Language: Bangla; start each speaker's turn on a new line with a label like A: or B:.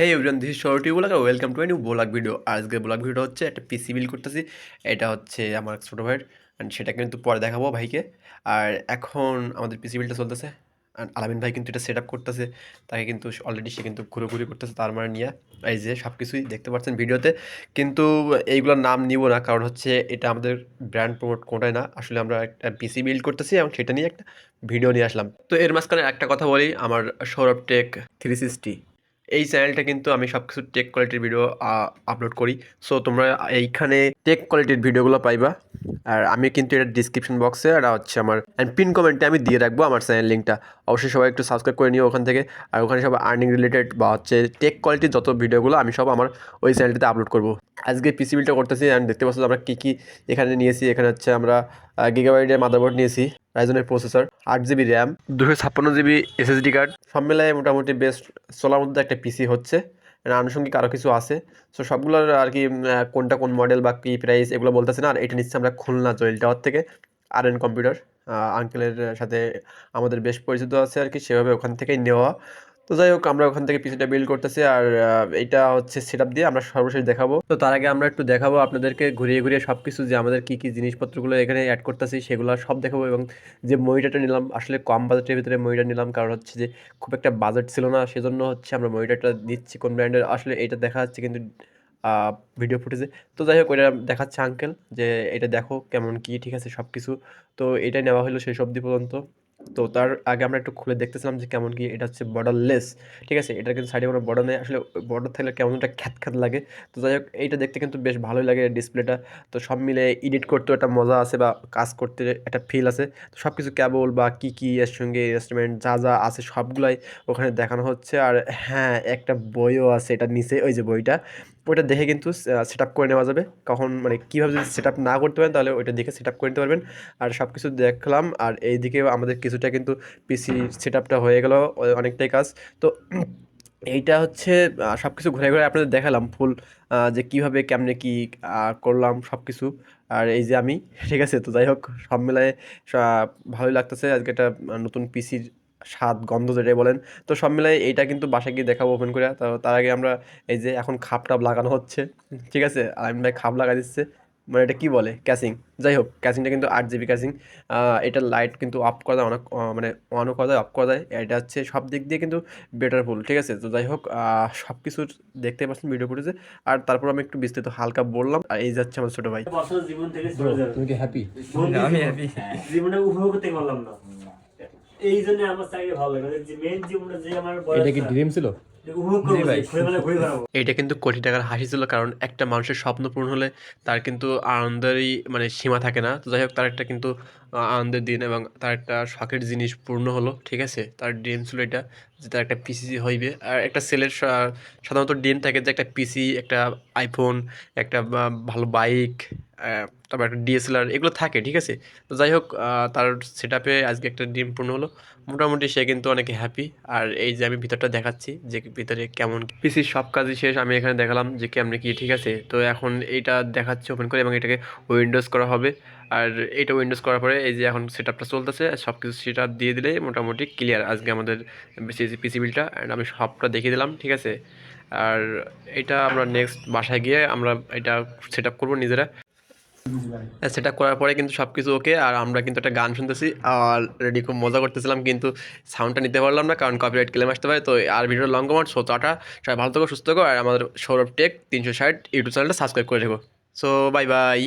A: Hey everyone this short you welcome to new vlog video আজকে ব্লগ ভিডিও হচ্ছে একটা পিসি বিল করতেছি। এটা হচ্ছে আমার ছোটো ভাইয়ের অ্যান্ড সেটা কিন্তু পরে দেখাবো ভাইকে। আর এখন আমাদের পিসি বিলটা চলতেছে। অ্যান্ড আলামিন ভাই কিন্তু এটা সেট আপ করতেছে। তাকে কিন্তু অলরেডি সে কিন্তু ঘুরোঘুরি করতেছে তার মানে নিয়ে। এই যে সব কিছুই দেখতে পাচ্ছেন ভিডিওতে কিন্তু এইগুলোর নাম নিব না, কারণ হচ্ছে এটা আমাদের ব্র্যান্ড প্রমোট কোনটাই না। আসলে আমরা একটা পিসি বিল্ড করতেছি এবং সেটা নিয়ে একটা ভিডিও নিয়ে আসলাম। তো এর মাঝখানে একটা কথা বলি, আমার সৌরভ টেক থ্রি সিক্সটি এই চ্যানেলটা কিন্তু আমি সব কিছু টেক কোয়ালিটির ভিডিও আপলোড করি। সো তোমরা এইখানে টেক কোয়ালিটির ভিডিওগুলো পাইবা। আর আমি কিন্তু এটা ডিসক্রিপশন বক্সে আর হচ্ছে আমার অ্যান্ড পিন কমেন্টে আমি দিয়ে রাখব আমার চ্যানেল লিঙ্কটা অবশ্যই সবাই একটু সাবস্ক্রাইব করে নিও ওখান থেকে। আর ওখানে সব আর্নিং রিলেটেড বা হচ্ছে টেক কোয়ালিটির যত ভিডিওগুলো আমি সব আমার ওই চ্যানেলটিতে আপলোড করব। আজকে পিসি বিলটা করতেছি অ্যান্ড দেখতে পাচ্ছি আমরা কী কী এখানে নিয়েছি। এখানে হচ্ছে আমরা গিগাবাইটের মাদারবোর্ড নিয়েছি রাইজনের প্রসেসর আট জিবি র্যাম দুশো ছাপ্পান্ন জিবি এসএসডি কার্ড সব মিলায় মোটামুটি বেস্ট চলার মধ্যে একটা পিসি হচ্ছে। আনুষঙ্গিক আরও কিছু আছে। সো সবগুলোর আর কি কোনটা কোন মডেল বা কী প্রাইস এগুলো বলতেছে না। আর এটা নিচ্ছে আমরা খুলনা জয়েল টাওয়ার থেকে আর এন কম্পিউটার আঙ্কেলের সাথে আমাদের বেশ পরিচিত আছে আর কি। সেভাবে ওখান থেকেই নেওয়া। তো যাই হোক, আমরা ওখান থেকে পিসিটা বিল্ড করতেছি আর এটা হচ্ছে সেট দিয়ে আমরা সর্বশেষ দেখাবো। তো তার আগে আমরা একটু দেখাবো আপনাদেরকে ঘুরিয়ে ঘুরিয়ে সব কিছু যে আমাদের কী কী জিনিসপত্রগুলো এখানে অ্যাড করতেছি, সেগুলো সব দেখাবো এবং যে মনিটরটা নিলাম, আসলে কম বাজেটের ভিতরে মনিটর নিলাম, কারণ হচ্ছে যে খুব একটা বাজেট ছিল না, সেজন্য হচ্ছে আমরা মনিটরটা দিচ্ছি কোন ব্র্যান্ডের আসলে এটা দেখা যাচ্ছে কিন্তু ভিডিও ফুটেজে তো যাই হোক ওইটা দেখাচ্ছে আঙ্কেল যে এটা দেখো কেমন কি, ঠিক আছে সব কিছু তো এটাই নেওয়া হলো শেষ অবধি পর্যন্ত। তো তার আগে আমরা একটু খুলে দেখতেছিলাম যে কেমন কি এটা হচ্ছে বর্ডারলেস ঠিক আছে? এটা কিন্তু সাইডে কোনো বর্ডার নেই। আসলে বর্ডার থাকলে কেমন একটা খ্যাত খ্যাত লাগে। তো যাই হোক, এইটা দেখতে কিন্তু বেশ ভালোই লাগে ডিসপ্লেটা তো সব মিলে এডিট করতেও একটা মজা আছে বা কাজ করতে একটা ফিল আছে। তো সব কিছু কেবল বা কী কী এর সঙ্গে ইনস্ট্রুমেন্ট যা যা আছে সবগুলাই ওখানে দেখানো হচ্ছে। আর হ্যাঁ একটা বইও আছে এটা নিচে, ওই যে বইটা। ওইটা দেখে কিন্তু সেট আপ করে নেওয়া যাবে। কখন মানে কীভাবে যদি সেট আপ না করতে পারেন, তাহলে ওইটা দেখে সেট আপ করে নিতে পারবেন। আর সব কিছু দেখলাম, আর এইদিকে আমাদের কিছুটা কিন্তু পিসি সেট আপটা হয়ে গেল অনেকটাই কাজ। তো এইটা হচ্ছে সব কিছু ঘুরে ঘুরে আপনাদের দেখালাম ফুল যে কীভাবে কেমনে কি করলাম সব কিছু আর এই যে আমি, ঠিক আছে? তো যাই হোক, সব মিলায়ে ভালোই লাগতেছে। আজকে একটা নতুন পিসির স্বাদ গন্ধ যেটাই বলেন তো সব মিলাই এইটা কিন্তু বাসায় গিয়ে দেখাবো ওপেন করে তো তার আগে আমরা এই যে এখন খাপ টাপ লাগানো হচ্ছে ঠিক আছে? আলামিন ভাই খাপ লাগা দিচ্ছে মানে এটা কি বলে? ক্যাসিং যাই হোক ক্যাসিংটা কিন্তু আট জিবি ক্যাসিং এটা লাইট কিন্তু অফ করা যায় অনেক মানে অনও করা যায় অফ করা যায়। এটা হচ্ছে সব দিক দিয়ে কিন্তু বেটারফুল ঠিক আছে? তো যাই হোক সব কিছু দেখতে পাচ্ছেন ভিডিও ফুটেজে আর তারপর আমি একটু বিস্তারিত হালকা বললাম আর এই যাচ্ছে আমার ছোটো ভাই।
B: জীবন থেকে
C: তুমি কি হ্যাপি
B: আমি হ্যাপি জীবনে উপভোগ করতে পারলাম না। এই জন্য আমার চাকরি ভালো লাগে যে মেন জীবনে যে আমার বয়স
C: এটা কি ড্রিম ছিল?
A: এইটা কিন্তু কোটি টাকার হাসি ছিল কারণ একটা মানুষের স্বপ্ন পূরণ হলে তার কিন্তু আনন্দেরই মানে সীমা থাকে না। তো যাই হোক তার একটা কিন্তু আনন্দের দিন এবং তার একটা শখের জিনিস পূর্ণ হলো ঠিক আছে? তার ড্রিম ছিল এটা যে তার একটা পিসি হইবে। আর একটা ছেলের সাধারণত ড্রিম থাকে যে একটা পিসি একটা আইফোন একটা ভালো বাইক তারপর একটা ডিএসএলআর এগুলো থাকে, ঠিক আছে? তো যাই হোক তার সেট আপে আজকে একটা ডিম পূর্ণ হলো। মোটামুটি সে কিন্তু অনেক হ্যাপি আর এই যে আমি ভিতরটা দেখাচ্ছি, যে ভিতরে কেমন পিসির সব কাজই শেষ, আমি এখানে দেখালাম যে কেমনে কি, ঠিক আছে? তো এখন এইটা দেখাচ্ছে ওপেন করে এবং এটাকে উইন্ডোজ করা হবে। আর এটা উইন্ডোজ করার পরে এই যে এখন সেট আপটা চলতেছে সব কিছু সেট আপ দিয়ে দিলে মোটামুটি ক্লিয়ার আজকে আমাদের পিসি বিলটা অ্যান্ড আমি সবটা দেখিয়ে দিলাম, ঠিক আছে? আর এটা আমরা নেক্সট বাসায় গিয়ে আমরা এটা সেট আপ করব নিজেরা। সেট আপ করার পরে কিন্তু সব কিছু ওকে আর আমরা কিন্তু একটা গান শুনতেছি, আর রেডি খুব মজা করতেছিলাম, কিন্তু সাউন্ডটা নিতে পারলাম না, কারণ কপিরাইট ক্লেম আসতে পারে, তো আর ভিডিও লং কমার সো টাটা সবাই ভালো থাকো, সুস্থ থাকো, আর আমাদের সৌরভ টেক তিনশো ষাট ইউটিউব চ্যানেলটা সাবস্ক্রাইব করে রেখো। So bye bye